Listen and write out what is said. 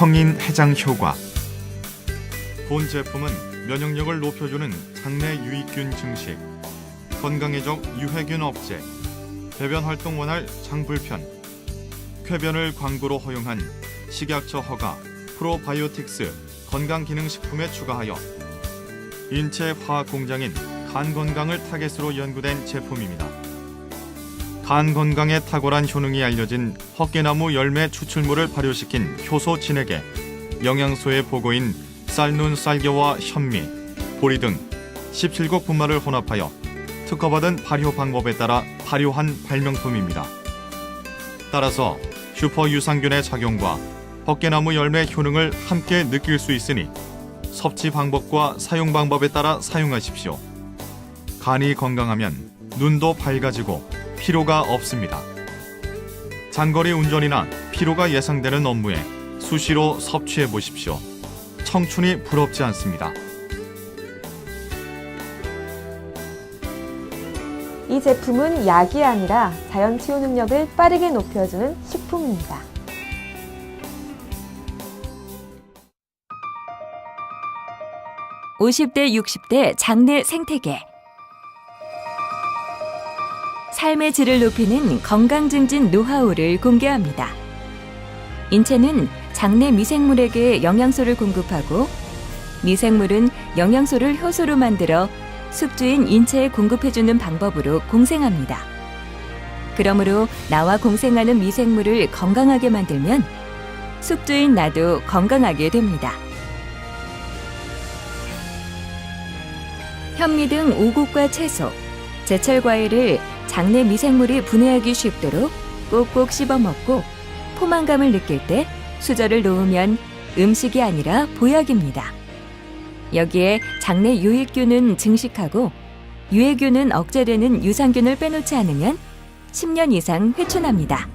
성인 해장 효과 본 제품은 면역력을 높여주는 장내 유익균 증식, 건강해적 유해균 억제, 배변 활동 원활 장 불편, 쾌변을 광고로 허용한 식약처 허가 프로바이오틱스 건강기능식품에 추가하여 인체 화학 공장인 간 건강을 타겟으로 연구된 제품입니다. 간 건강에 탁월한 효능이 알려진 헛개나무 열매 추출물을 발효시킨 효소 진액에 영양소의 보고인 쌀눈 쌀겨와 현미, 보리 등 17곡 분말을 혼합하여 특허받은 발효 방법에 따라 발효한 발명품입니다. 따라서 슈퍼 유산균의 작용과 헛개나무 열매 효능을 함께 느낄 수 있으니 섭취 방법과 사용 방법에 따라 사용하십시오. 간이 건강하면 눈도 밝아지고 피로가 없습니다. 장거리 운전이나 피로가 예상되는 업무에 수시로 섭취해 보십시오. 청춘이 부럽지 않습니다. 이 제품은 약이 아니라 자연 치유 능력을 빠르게 높여주는 식품입니다. 오십 대 60대 장내 생태계 삶의 질을 높이는 건강 증진 노하우를 공개합니다. 인체는 장내 미생물에게 영양소를 공급하고 미생물은 영양소를 효소로 만들어 숙주인 인체에 공급해주는 방법으로 공생합니다. 그러므로 나와 공생하는 미생물을 건강하게 만들면 숙주인 나도 건강하게 됩니다. 현미 등 오곡과 채소, 제철 과일을 장내 미생물이 분해하기 쉽도록 꼭꼭 씹어 먹고 포만감을 느낄 때 수저를 놓으면 음식이 아니라 보약입니다. 여기에 장내 유익균은 증식하고 유해균은 억제되는 유산균을 빼놓지 않으면 10년 이상 회춘합니다.